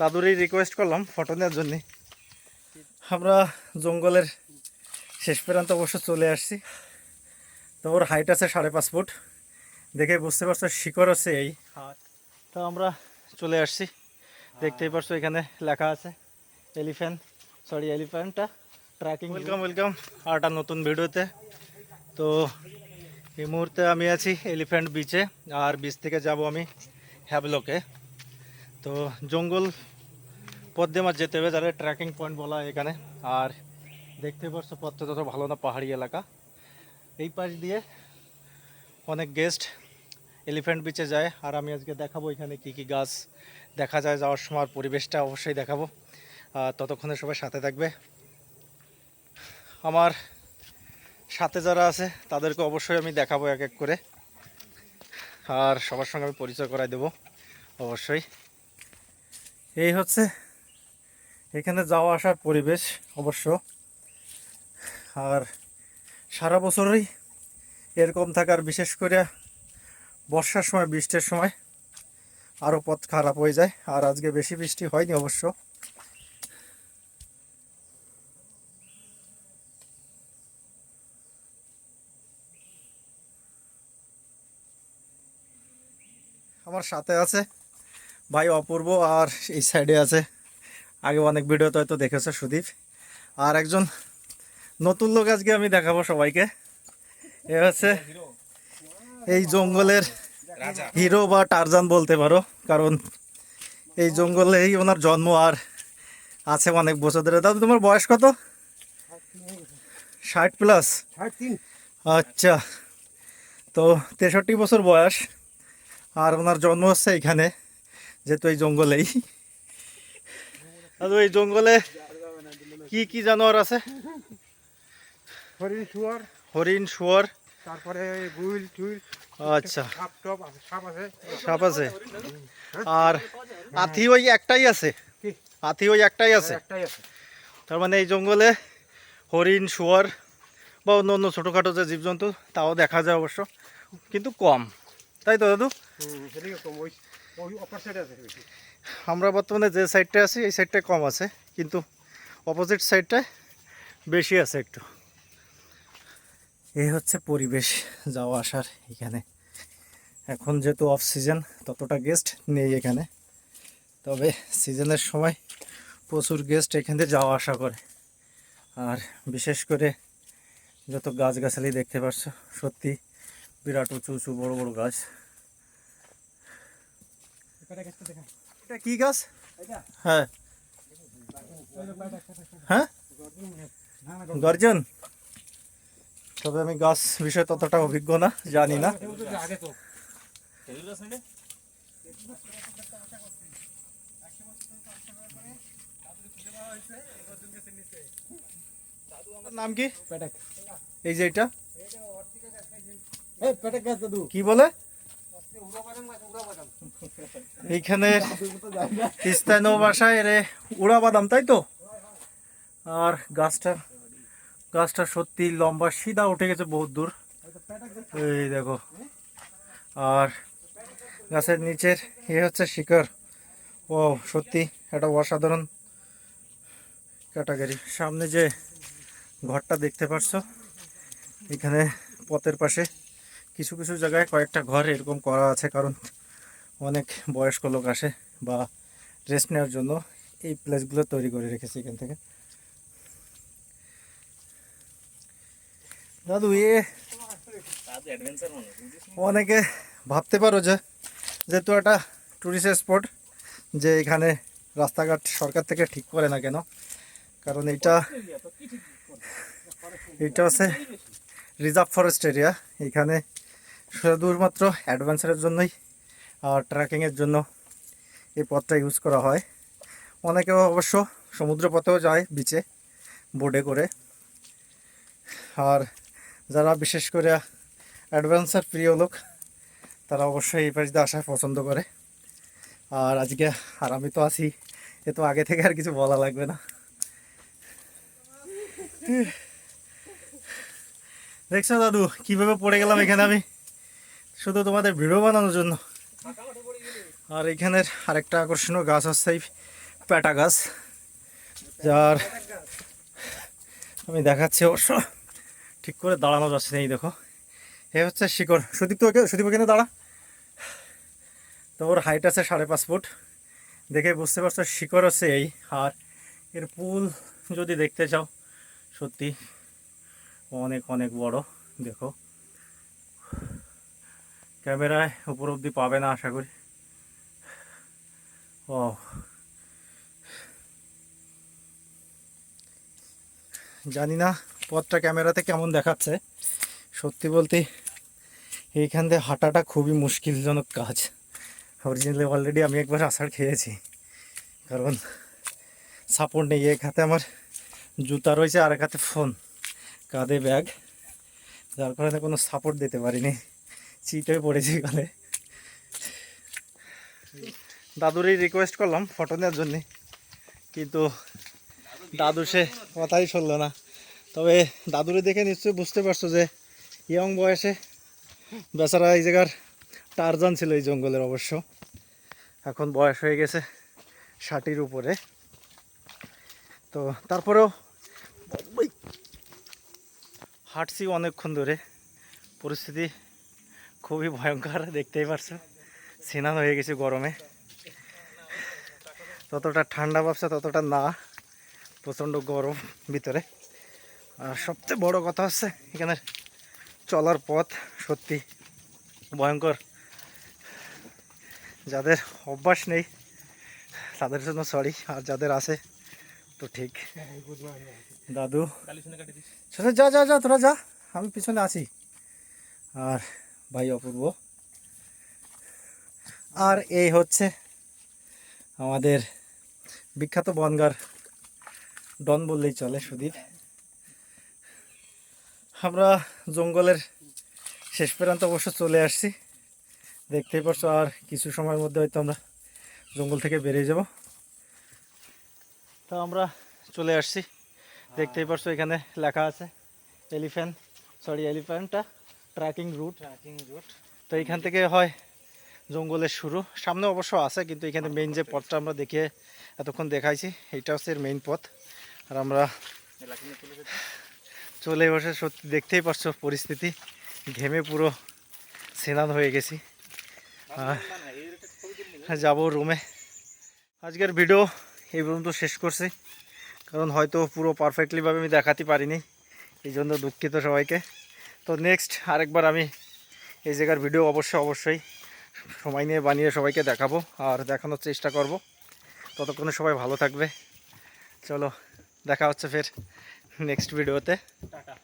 দাদুরই request করলাম photo নেওয়ার জন্য। আমরা জঙ্গলের শেষ পর্যন্ত অবশ্য চলে আসছি। তো ওর হাইট আছে সাড়ে পাঁচ ফুট। দেখে বুঝতে পারছ শিকড় হচ্ছে এই তো আমরা চলে আসছি। দেখতেই পারছ এখানে লেখা আছে এলিফ্যান্ট সরি এলিফ্যান্টটা ট্র্যাকিং ওয়েলকাম ওয়েলকাম আর একটা নতুন ভিডিওতে। তো এই মুহূর্তে আমি আছি এলিফ্যান্ট বিচে আর বিচ থেকে যাব আমি হ্যাবলকে তো জঙ্গল পথ দিয়ে আমার যেতে হবে যারা ট্রেকিং পয়েন্ট বলা এখানে। আর দেখতে পাচ্ছ, পথটা তত ভালো না পাহাড়ি এলাকা। এই পাশ দিয়ে অনেক গেস্ট এলিফ্যান্ট বিচে যায়। আর আমি আজকে দেখাবো এখানে কি কি গাছ দেখা যায়, যাওয়ার সময় পরিবেশটা অবশ্যই দেখাবো। ততক্ষণে সবাই সাথে থাকবে। আমার সাথে যারা আছে, তাদেরকে অবশ্যই আমি দেখাবো এক এক করে। আর সবার সঙ্গে আমি পরিচয় করাই দেবো, অবশ্যই। এই হচ্ছে এখানে যাওয়া আসার পরিবেশ অবশ্য। আর সারা বছরই এরকম থাকার, বিশেষ করে বর্ষার সময়, বৃষ্টির সময় আরও পথ খারাপ হয়ে যায়। আর আজকে বেশি বৃষ্টি হয়নি অবশ্য। আমার সাথে আছে ভাই অপূর্ব আর এই সাইডে আছে। আগে অনেক ভিডিওতে হয়তো দেখেছ সুদীপ। আর একজন নতুন লোক আজকে আমি দেখাবো সবাইকে। এ হচ্ছে এই জঙ্গলের হিরো বা টারজান বলতে পারো কারণ এই জঙ্গলেই ওনার জন্ম আর আছে অনেক বছর ধরে। দাদা তোমার বয়স কত? ষাট প্লাস আচ্ছা তো তেষট্টি বছর বয়স আর ওনার জন্ম হচ্ছে এখানে। যেহেতু এই জঙ্গলেই। দাদু এই জঙ্গলে কি কি জানোয়ার আছে? হরিণ শুয়ার। হরিণ শুয়ার। তারপরে গুইল টুইল। আচ্ছা। সাপ আছে সাপ আছে। সাপ আছে। আর আথি ওই একটাই আছে? আথি ওই একটাই আছে? একটাই আছে। তার মানে এই জঙ্গলে হরিণ শুয়ার বা অন্য অন্য ছোটোখাটো যে জীবজন্তু তাও দেখা যায় অবশ্য। কিন্তু কম। তাই তো দাদু? আমরা বর্তমানে যে সাইডটা আছি, এই সাইডটায় কম আছে, কিন্তু অপোজিট সাইডটায় বেশি আছে একটু। এই হচ্ছে পরিবেশ, যাওয়া আসার এখানে। এখন যেহেতু অফ সিজন ততটা গেস্ট নেই এখানে। তবে সিজনের সময় প্রচুর গেস্ট এখান যাওয়া আসা করে। আর বিশেষ করে যত গাছগাছালি দেখতে পাচ্ছ, সত্যি বিরাট উঁচু উঁচু বড় বড় গাছ। এটা কি গাছ? হ্যাঁ। হ্যাঁ? গর্জন? তবে আমি গাছ বিষয়ে ততটা অভিজ্ঞ না জানি না। নাম কি? এই যে এটা। কি বলে উড়া বাদাম গাছ উড়া বাদাম এইখানে স্থানীয় ভাষায় রে উড়া বাদাম, তাই তো? আর গাছটা গাছটা সত্যি লম্বা সিধা উঠে গেছে বহুত দূর। এই দেখো। আর গাছের নিচের এ হচ্ছে শিকড়। ও, সত্যি একটা অসাধারণ ক্যাটাগরি। সামনে যে ঘরটা দেখতে পারছ, এখানে পথের পাশে কিছু কিছু জায়গায় কয়েকটা ঘর এরকম করা আছে কারণ অনেক বয়স্ক লোক আসে বা রেস্ট নেওয়ার জন্য এই প্লেসগুলো তৈরি করে রেখেছে এখান থেকে। দাদু এ অনেকে ভাবতে পারো যে যেহেতু একটা ট্যুরিস্ট স্পট যে এখানে রাস্তাঘাট সরকার থেকে ঠিক করে না কেন? কারণ এটা এটা হচ্ছে রিজার্ভ ফরেস্ট এরিয়া এখানে শুধুমাত্র অ্যাডভেঞ্চারের জন্যই আর ট্রেকিংয়ের জন্য এই পথটা ইউজ করা হয়। অনেকে অবশ্য সমুদ্র পথেও যায় বিচে বোটে করে। আর যারা বিশেষ করে অ্যাডভেঞ্চার প্রিয় লোক, তারা অবশ্যই এই পাশ দিয়ে আসা পছন্দ করে। আর আজকে আর আমি তো আছি, এ তো আগে থেকে আর কিছু বলা লাগবে না। দেখছ দাদু, কীভাবে পড়ে গেলাম এখানে আমি? শুধু তোমাদের ভিডিও বানানোর জন্য। আর এখানের আরেকটা আকর্ষণীয় গাছ হচ্ছে এই প্যাটা গাছ। যার আমি দেখাচ্ছি অবশ্য। ঠিক করে দাঁড়ানো যাচ্ছে না, এই দেখো। এ হচ্ছে শিকড়। সুদীপ তো সুদীপ ওখানে দাঁড়া। তো ওর হাইট আছে সাড়ে পাঁচ ফুট। দেখে বুঝতে পারছ, শিকড় হচ্ছে এই। আর এর পুল যদি দেখতে চাও, সত্যি অনেক অনেক বড়। দেখো। ক্যামেরায় উপর অব্দি পাবে না, আশা করি। ও জানি না পথটা ক্যামেরাতে কেমন দেখাচ্ছে। সত্যি বলতে, এইখান দিয়ে হাঁটাটা খুবই মুশকিলজনক কাজ। অরিজিনালি অলরেডি আমি একবার আষাঢ় খেয়েছি। কারণ সাপোর্ট নেই, এক হাতে আমার জুতা রয়েছে, আর এক হাতে ফোন কাঁধে ব্যাগ যার কারণে কোনো সাপোর্ট দিতে পারিনি। চিট পড়েছি এখানে দাদুরই রিকোয়েস্ট করলাম ফটো নেওয়ার জন্যে, কিন্তু দাদু সে কথাই শুনলো না। তবে দাদুরে দেখে নিশ্চয়ই বুঝতে পারছ যে ইয়ং বয়সে বেচারা এই জায়গার টারজান ছিল এই জঙ্গলের অবশ্য। এখন বয়স হয়ে গেছে ষাটির উপরে। তো তারপরেও হাঁটছি অনেকক্ষণ ধরে, পরিস্থিতি খুবই ভয়ঙ্কর দেখতেই পারছ। স্নান হয়ে গেছে গরমে। ততটা ঠান্ডা ভাবছে ততটা না। প্রচণ্ড গরম ভিতরে। আর সবচেয়ে বড় কথা হচ্ছে এখানে চলার পথ সত্যি ভয়ঙ্কর। যাদের অভ্যাস নেই তাদের জন্য সরি আর যাদের আছে তো ঠিক। দাদু। যা যা যা তোরা যা আমি পিছনে আছি। আর ভাই অপূর্ব। আর এই হচ্ছে আমাদের বিখ্যাত বনগার ডন বললেই চলে, সুদীপ। আমরা জঙ্গলের শেষ প্রান্ত অবশ্য চলে আসছি। দেখতেই পারছ, আর কিছু সময়ের মধ্যে হয়তো আমরা জঙ্গল থেকে বেরিয়ে যাব। তো আমরা চলে আসছি। দেখতেই পারছ, এখানে লেখা আছে, এলিফ্যান্ট, সরি, এলিফ্যান্টটা। ট্র্যাকিং রুট ট্র্যাকিং রুট তো এইখান থেকে হয় জঙ্গলের শুরু। সামনে অবশ্য আছে কিন্তু এখানে মেইন যে পথটা আমরা দেখে এতক্ষণ দেখাইছি এটা হচ্ছে এর মেইন পথ। আর আমরা চলে বসে সত্যি দেখতেই পারছ পরিস্থিতি। ঘেমে পুরো স্নান হয়ে গেছি। যাব রুমে আজকের ভিডিও এই পর্যন্ত শেষ করছি কারণ হয়তো পুরো পারফেক্টলিভাবে আমি দেখাতে পারিনি এই জন্য দুঃখিত সবাইকে। তো নেক্সট আরেকবার আমি এই জায়গার ভিডিও অবশ্যই অবশ্যই সময় নিয়ে বানিয়ে সবাইকে দেখাবো আর দেখানোর চেষ্টা করব। ততক্ষণে সবাই ভালো থাকবে। চলো, দেখা হচ্ছে ফের নেক্সট ভিডিওতে টাটা।